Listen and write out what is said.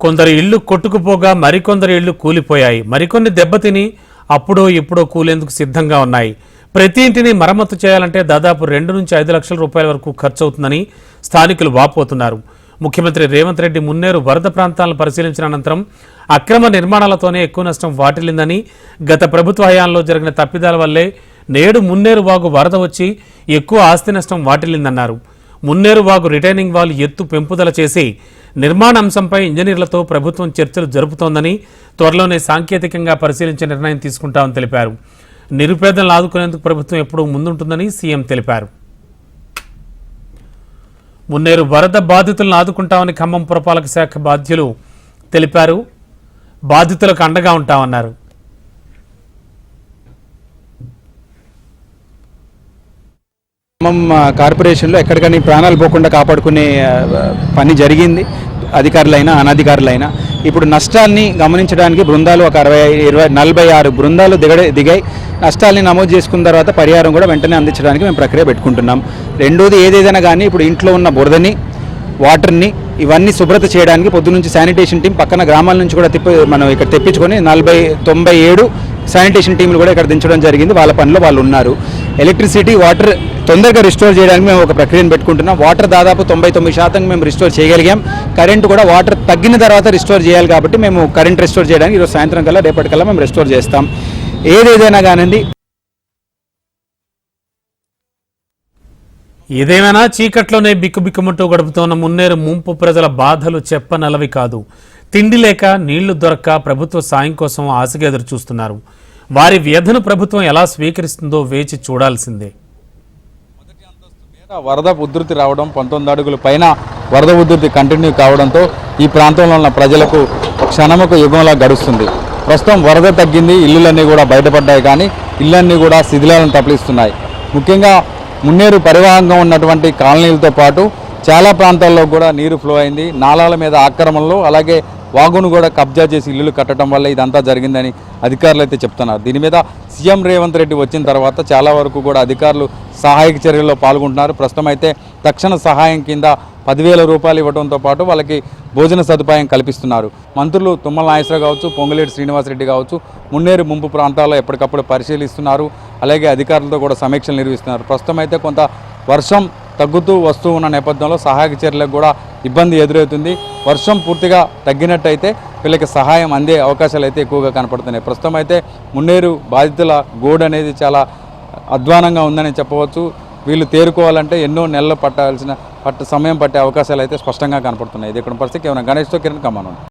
కొందరి ఇళ్ళు కొట్టుకుపోగా మరికొందరి ఇళ్ళు కూలిపోయాయి. మరికొన్ని దెబ్బతిని అప్పుడో ఇప్పుడో కూలేందుకు సిద్ధంగా ఉన్నాయి. ప్రతి ఇంటిని మరమ్మతు చేయాలంటే దాదాపు రెండు నుంచి ఐదు లక్షల రూపాయల వరకు ఖర్చు అవుతుందని స్థానికులు వాపోతున్నారు. ముఖ్యమంత్రి రేవంత్ రెడ్డి మున్నేరు వరద ప్రాంతాలను పరిశీలించిన అనంతరం అక్రమ నిర్మాణాలతోనే ఎక్కువ నష్టం వాటిల్లిందని గత ప్రభుత్వ హయాంలో జరిగిన తప్పిదాల వల్లే నేడు మున్నేరు వాగు వరద వచ్చి ఎక్కువ ఆస్తి నష్టం వాటిల్లిందన్నారు. మున్నేరు వాగు రిటైనింగ్ వాల్ ఎత్తు పెంపుదల చేసి నిర్మాణ అంశంపై ఇంజనీర్లతో ప్రభుత్వం చర్చలు జరుపుతోందని త్వరలోనే సాంకేతికంగా పరిశీలించే నిర్ణయం తీసుకుంటామని తెలిపారు. నిరుపేదలను ఆదుకునేందుకు ప్రభుత్వం ఎప్పుడూ ముందుంటుందని సీఎం తెలిపారు. మున్నేరు వరద బాధితులను ఆదుకుంటామని ఖమ్మం పురపాలక శాఖ బాధ్యులు తెలిపారు. బాధితులకు అండగా ఉంటామన్నారు. ఖమ్మం కార్పొరేషన్లో ఎక్కడికని ప్రాణాలు పోకుండా కాపాడుకునే పని జరిగింది. అధికారులైనా అనధికారులైనా. ఇప్పుడు నష్టాల్ని గమనించడానికి బృందాలు ఒక అరవై ఇరవై నలభై ఆరు బృందాలు దిగడే దిగాయి. నష్టాల్ని నమోదు చేసుకున్న తర్వాత పరిహారం కూడా వెంటనే అందించడానికి మేము ప్రక్రియ పెట్టుకుంటున్నాం. రెండోది ఏదేదైనా కానీ ఇప్పుడు ఇంట్లో ఉన్న బురదని వాటర్ని ఇవన్నీ శుభ్రత చేయడానికి పొద్దు నుంచి శానిటేషన్ టీం పక్కన గ్రామాల నుంచి కూడా తిప్పి మనం ఇక్కడ తెప్పించుకొని నలభై తొంభై ఏడు శానిటేషన్ టీంలు కూడా ఇక్కడ దించడం జరిగింది. వాళ్ళ పనిలో వాళ్ళు ఉన్నారు. ఎలక్ట్రిసిటీ వాటర్ తొందరగా రిస్టోర్ చేయడానికి మేము ఒక ప్రక్రియను పెట్టుకుంటున్నాం. వాటర్ దాదాపు తొంభై తొమ్మిది శాతం మేము రిస్టోర్ చేయగలిగాం. కరెంట్ కూడా వాటర్ తగ్గిన తర్వాత రిస్టోర్ చేయాలి కాబట్టి మేము కరెంట్ రిస్టోర్ చేయడానికి ఈరోజు సాయంత్రం కల్లా రేపటికల్లా మేము రిస్టోర్ చేస్తాం. ఏదేదైనా కానివ్వండి. ఏదేమైనా చీకట్లోనే బిక్కుబిక్కుమంటూ గడుపుతున్న మున్నేరు ముంపు ప్రజల బాధలు చెప్పనలవి కాదు. తిండి లేక నీళ్ళు దొరక్క ప్రభుత్వ సాయం కోసం ఆశగా ఎదురు చూస్తున్నారు వారి వ్యధను ప్రభుత్వం ఎలా స్వీకరిస్తుందో వేచి చూడాల్సిందే. వరద ఉధృతి రావడం పంతొమ్మిది అడుగుల పైన వరద ఉధృతి కంటిన్యూ కావడంతో ఈ ప్రాంతంలో ఉన్న ప్రజలకు క్షణముకు యుగంలా గడుస్తుంది. ప్రస్తుతం వరద తగ్గింది ఇల్లులన్నీ కూడా బయటపడ్డాయి కానీ ఇళ్ళన్నీ కూడా శిథిలాలను తప్పలిస్తున్నాయి ముఖ్యంగా మున్నేరు పరివాహంగా ఉన్నటువంటి కాలనీలతో పాటు చాలా ప్రాంతాల్లో కూడా నీరు ఫ్లో అయింది. నాలాల మీద ఆక్రమణలు అలాగే వాగును కూడా కబ్జా చేసి ఇల్లులు కట్టడం వల్ల ఇదంతా జరిగిందని అధికారులు అయితే చెప్తున్నారు. దీని మీద సీఎం రేవంత్ రెడ్డి వచ్చిన తర్వాత చాలా వరకు కూడా అధికారులు సహాయక చర్యల్లో పాల్గొంటున్నారు. ప్రస్తుతం అయితే తక్షణ సహాయం కింద పదివేల రూపాయలు ఇవ్వడంతో పాటు వాళ్ళకి భోజన సదుపాయం కల్పిస్తున్నారు. మంత్రులు తుమ్మల నాగేశ్వరరావు కావచ్చు పొంగులేటి శ్రీనివాసరెడ్డి కావచ్చు మున్నేరు ముంపు ప్రాంతాల్లో ఎప్పటికప్పుడు పరిశీలిస్తున్నారు. అలాగే అధికారులతో కూడా సమీక్షలు నిర్వహిస్తున్నారు. ప్రస్తుతం అయితే కొంత వర్షం తగ్గుతూ వస్తూ ఉన్న నేపథ్యంలో సహాయక చర్యలకు కూడా ఇబ్బంది ఎదురవుతుంది. వర్షం పూర్తిగా తగ్గినట్టయితే వీళ్ళకి సహాయం అందే అవకాశాలు అయితే ఎక్కువగా కనపడుతున్నాయి. ప్రస్తుతం అయితే మున్నేరు బాధితుల గోడు అనేది చాలా అధ్వానంగా ఉందని చెప్పవచ్చు. వీళ్ళు తేరుకోవాలంటే ఎన్నో నెలలు పట్టాల్సిన పట్ట సమయం పట్టే అవకాశాలు అయితే స్పష్టంగా కనపడుతున్నాయి. ఇది ఇక్కడ పరిస్థితి. కేవలం గణేష్తో కిరణ్ కమానం